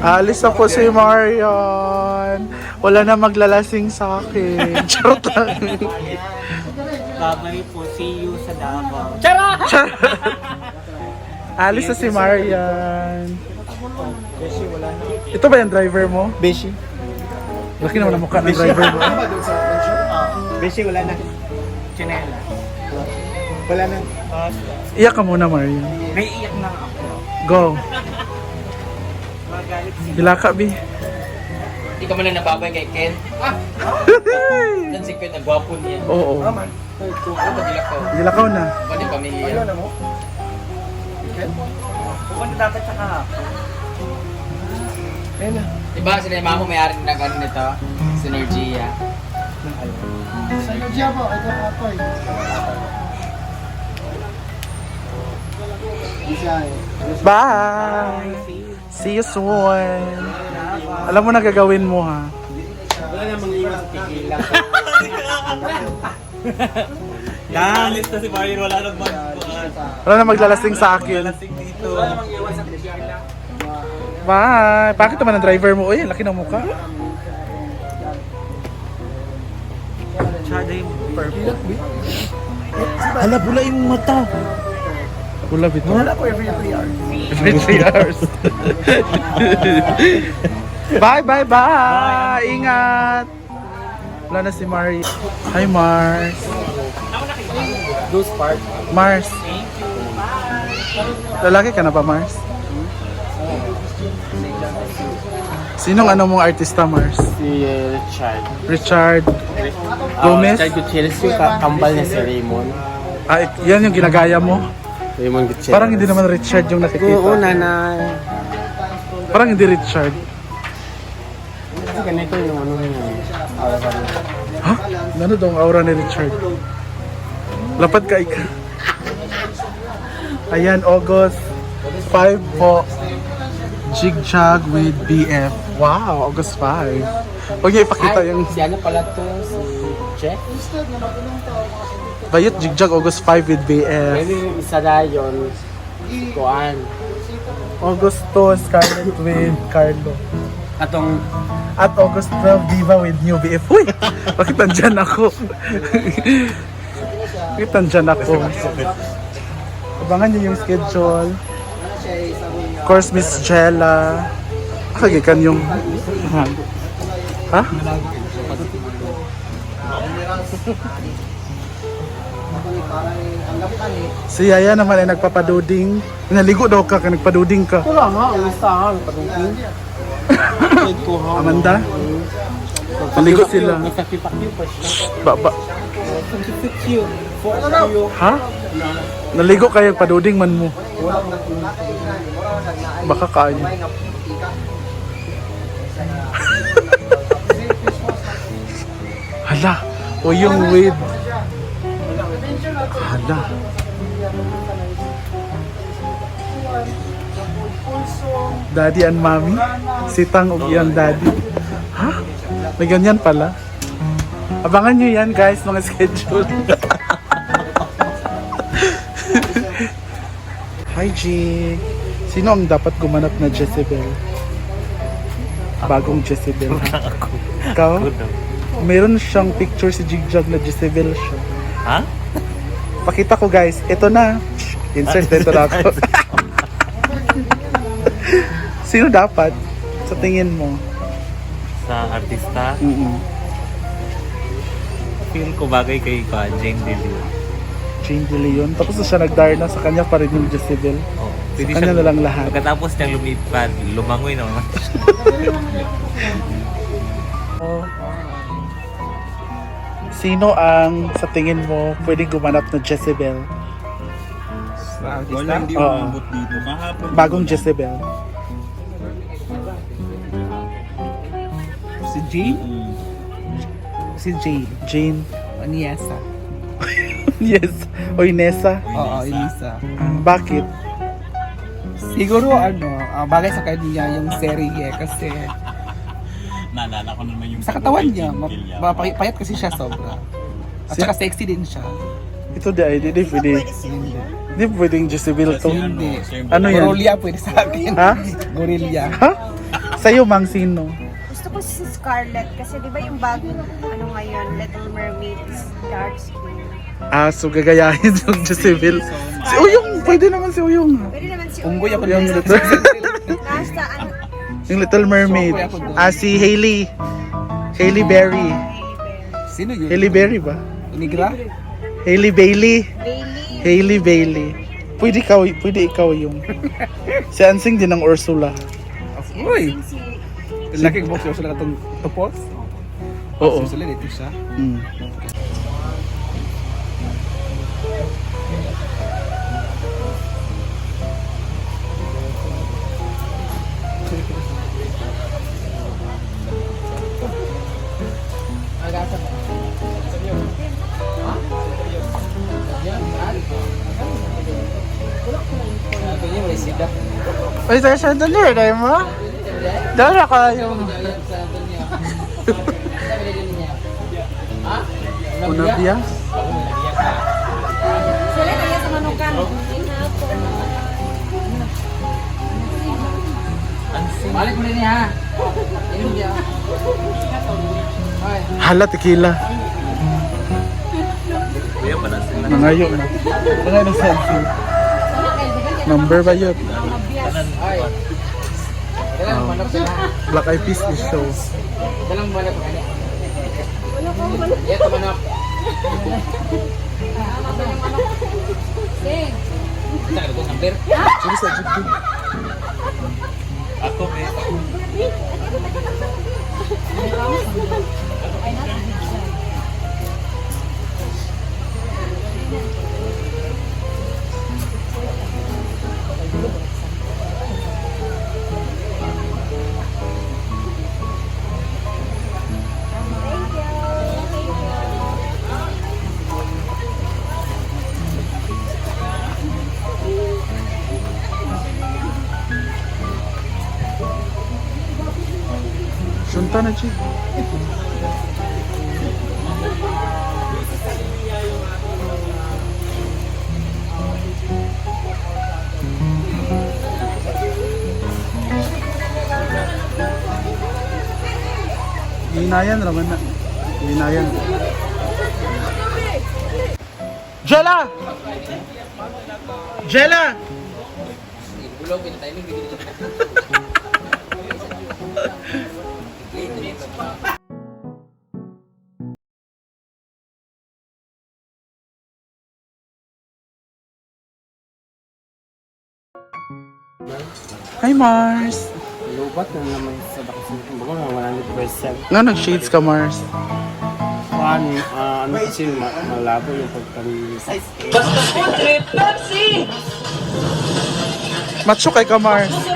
Alis na po si Marion. Wala na maglalasing sa akin. Charot lang. Babay po, see you sa Davao. Alis na si Marian. Beshi, wala na. Ito ba yung driver mo? Beshi? Laki naman ang mukha ng driver mo. Beshi, wala na. Chinela. Wala na. Iyak ka muna, Marian. May iyak na ako. Go. Si Hilaka, Bi. Hindi ka man na nababay kay Ken. Ah! Yan si Ken, nagwapo niya. Oo. Ito, maglakaw. Hilakaw na. Pwede pamilya. mo? Pupunta dapat sa kahapon. Ayun na. Diba, sila yung mama may-ari ng ano nito? Synergia. Synergia po, ito po ito eh. Bye! See you soon. Alam mo na gagawin mo, ha? Wala na mga iwas sa tigilan. Galit na si Marion, wala nang mag... Wala na maglalasing sa akin. dito. Wala namang iwan sa. Bye! Bakit naman ang driver mo? Uy, laki ng mukha. Tsada yung purple. Hala, bula yung mata. Bula bito. Wala po every 3 hours. Every 3 hours. bye, bye, bye! Ingat! Wala na si Mari. Hi, Mars. Those part. Mars. Lalaki ka na ba, Mars? Sinong ano mong artista, Mars? Si Richard. Richard Ah, Gomez? Richard Gutierrez yung ka- kambal niya si Raymond. Ah, yan yung ginagaya mo? Raymond Gutierrez. Parang hindi naman Richard yung Oo, nakikita. nanay. Parang hindi Richard. Kasi ganito yung ano niya. Aura ka niya. Ha? Ano daw ang aura ni Richard? Lapad ka ika. Ayan, August 5 po. Jig-jag with BF. Wow, August 5. Huwag niyo ipakita Ay, yung si ano pala to? Si Jeff? Bayot Jig-jag August 5 with BF. Pwede yung isa na yun. Kuan. August 2, Scarlett with Carlo. Atong At August 12, Diva with New BF. Uy! Bakit nandyan ako? Bakit nandyan ako? Abangan niyo yung schedule. Of course, Miss Jella. Kagikan yung... Ha? Si Yaya naman ay nagpapaduding. Naligo daw ka, ka nagpaduding ka. wala nga, ang listahan. Padungking. ko ha. Amanda? Naligo sila. Nagpapipakyo pa siya. Ba, ba, ha? Naligo kayo paduding man mo. Baka kayo. Hala, o yung with. Hala. Daddy and mommy? Sitang og iyang daddy. Ha? May ganyan pala. Abangan nyo yan guys, mga schedule. Hi G. Sino ang dapat gumanap na Jezebel? Bagong Jezebel. Ikaw? Meron siyang picture si Jigjag na Jezebel siya. Ha? Pakita ko guys. Ito na. Insert ito na ako. Sino dapat? Sa tingin mo? Sa artista, Mm-mm. feel ko bagay kay ka, Jane Dilly. Jane De Leon. Tapos na siya nagdarna sa kanya pa rin yung Jezebel. Oh, Sa kanya na lang lahat. Pagkatapos niyang lumipad, lumangoy naman. Oh. Sino ang sa tingin mo pwedeng gumanap na Jezebel? Wala, hindi Oo. umabot dito. Kahapon. Bagong Jezebel. Si Jane? Mm. Si Jane. Jane. Aniesa. yes. Oy, Nessa. Oo, Elisa. Bakit? Siguro ano, ah, bagay sa kanya yung serye kasi Naalala ko naman yung... sa katawan niya, ma- mapay- payat kasi siya sobra. At saka sexy din siya. Ito di ay, hindi pwede. Hindi pwedeng Jezebel to. Hindi. Ano yan? Gorilla pwede sa akin. Ha? Gorilla. Ha? Sa'yo, Mang, sino? Gusto ko si Scarlett kasi di ba yung bagong ano ngayon, Little Mermaid is dark skin. Ah, so gagayahin yung Jezebel. Si Uyong, pwede naman si Uyong. Pwede naman si Unggoy ako Yung little, Nasa ano, yung little Mermaid. Ah, si Hailey. Hailey Berry. Sino yun? Hailey Berry ba? Inigra? Hailey Bailey. Bailey. Hailey Bailey. Pwede ikaw, pwede ikaw yung. Si Ansing din ng Ursula. Uy! Si Laki ko box sila katong tupos. Oo. Sila dito siya. Mm. Ay, tayo sa dali, dahil mo? Dara kayo. Una biya? Sila kaya sa manukan. Balik mo rin ha. Hala, tequila. Nangayo na. Nangayo na selfie. Number ba yun? Ay. Dalang manok sila. Black Eyed Peas is show. Dalang manok pa kanya. Yan, ito manok. Saan ka number? Sige sa jeep din. Ako, eh. Sunta na, Chi. Ginayan raman na. Ginayan. Jella! Jella! Bulog, pinatay mo, bigyan Hi, Mars! Lubat na naman sa bakit Bago na 100%. Nga nag-shades ka, Mars. Kuhan, ah, ano kasi ma- malabo yung pagkalinis. Macho kay ka, Mars.